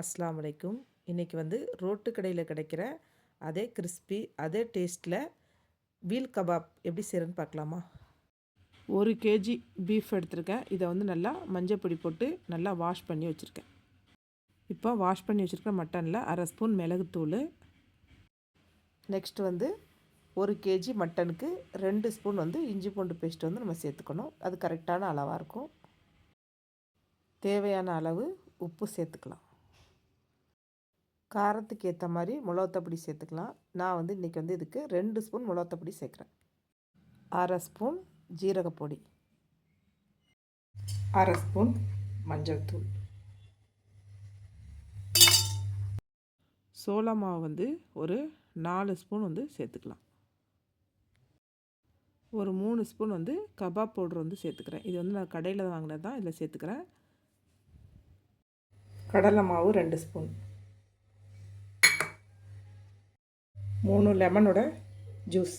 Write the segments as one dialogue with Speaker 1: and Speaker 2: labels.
Speaker 1: அஸ்லாம் வலைக்கும் இன்றைக்கி வந்து ரோட்டு கடையில் கிடைக்கிற அதே கிறிஸ்பி அதே டேஸ்ட்டில் வீல் கபாப் எப்படி செய்கிறேன்னு பார்க்கலாமா? ஒரு கேஜி பீஃப் எடுத்திருக்கேன். இதை வந்து நல்லா மஞ்சள் பொடி போட்டு நல்லா வாஷ் பண்ணி வச்சுருக்கேன். இப்போ வாஷ் பண்ணி வச்சுருக்க மட்டனில் அரை ஸ்பூன் மிளகுத்தூள். நெக்ஸ்ட் வந்து ஒரு கேஜி மட்டனுக்கு ரெண்டு ஸ்பூன் வந்து இஞ்சி பூண்டு பேஸ்ட் வந்து நம்ம சேர்த்துக்கணும். அது கரெக்டான அளவாக இருக்கும். தேவையான அளவு உப்பு சேர்த்துக்கலாம். காரத்துக்கு ஏற்ற மாதிரி மிளகாத்தப்பொடி சேர்த்துக்கலாம். நான் வந்து இன்றைக்கி வந்து இதுக்கு ரெண்டு ஸ்பூன் மிளகாத்தப்பொடி சேர்க்குறேன். அரை ஸ்பூன் ஜீரகப்பொடி அரை ஸ்பூன் மஞ்சள் தூள். சோள மாவு வந்து ஒரு நாலு ஸ்பூன் வந்து சேர்த்துக்கலாம். ஒரு மூணு ஸ்பூன் வந்து கபாப் பவுடர் வந்து சேர்த்துக்கிறேன். இது வந்து நான் கடையில் வாங்கினது தான். இதில் சேர்த்துக்கிறேன். கடலை மாவு ரெண்டு ஸ்பூன். மூணு லெமனோட ஜூஸ்.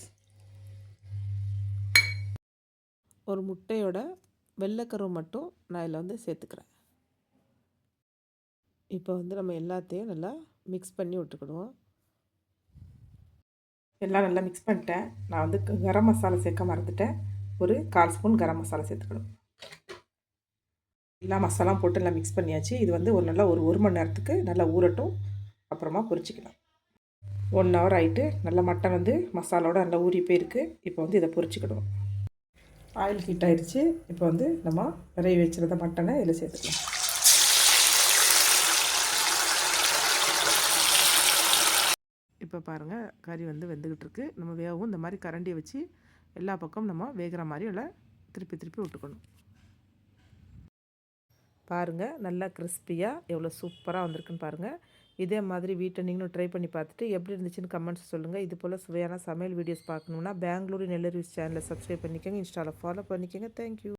Speaker 1: ஒரு முட்டையோட வெள்ளைக்கருவு மட்டும் நான் இதில் வந்து சேர்த்துக்கிறேன். இப்போ வந்து நம்ம எல்லாத்தையும் நல்லா மிக்ஸ் பண்ணி விட்டுக்கிடுவோம். எல்லாம் நல்லா மிக்ஸ் பண்ணிட்டேன். நான் வந்து கரம் மசாலா சேர்க்க மறந்துட்டேன். ஒரு கால் ஸ்பூன் கரம் மசாலா சேர்த்துக்கணும். எல்லா மசாலாம் போட்டு நல்லா மிக்ஸ் பண்ணியாச்சு. இது வந்து ஒரு நல்லா ஒரு ஒரு மணி நேரத்துக்கு நல்லா ஊறட்டும். அப்புறமா பொரிச்சிக்கலாம். ஒன் ஹவர் ஆகிட்டு நல்லா மட்டன் வந்து மசாலோட நல்லா ஊறி போயிருக்கு. இப்போ வந்து இதை பொரிச்சிக்கிடுவோம். ஆயில் ஹீட் ஆயிடுச்சு இப்போ வந்து நம்ம நிறைய வச்சுருந்த மட்டனை இதில் சேர்த்துக்கலாம். இப்போ பாருங்கள் கறி வந்து வெந்துக்கிட்டு இருக்கு. நம்ம வேகவும் இந்த மாதிரி கரண்டியை வச்சு எல்லா பக்கமும் நம்ம வேகிற மாதிரி எல்லாம் திருப்பி திருப்பி விட்டுக்கணும். பாருங்கள் நல்லா கிறிஸ்பியாக எவ்வளோ சூப்பராக வந்திருக்குன்னு பாருங்கள் இதே மாதிரி வீட்டை நீங்களும் ட்ரை பண்ணி பார்த்துட்டு எப்படி இருந்துச்சுன்னு கமெண்ட்ஸ் சொல்லுங்கள் இது போல் சுவையான சமையல் வீடியோஸ் பார்க்கணுன்னா பெங்களூரு நெல்லரிஸ் சேனலை சப்ஸ்கிரைப் பண்ணிக்கோங்க. இன்ஸ்டாவில் ஃபாலோ பண்ணிக்கோங்க. தேங்க்யூ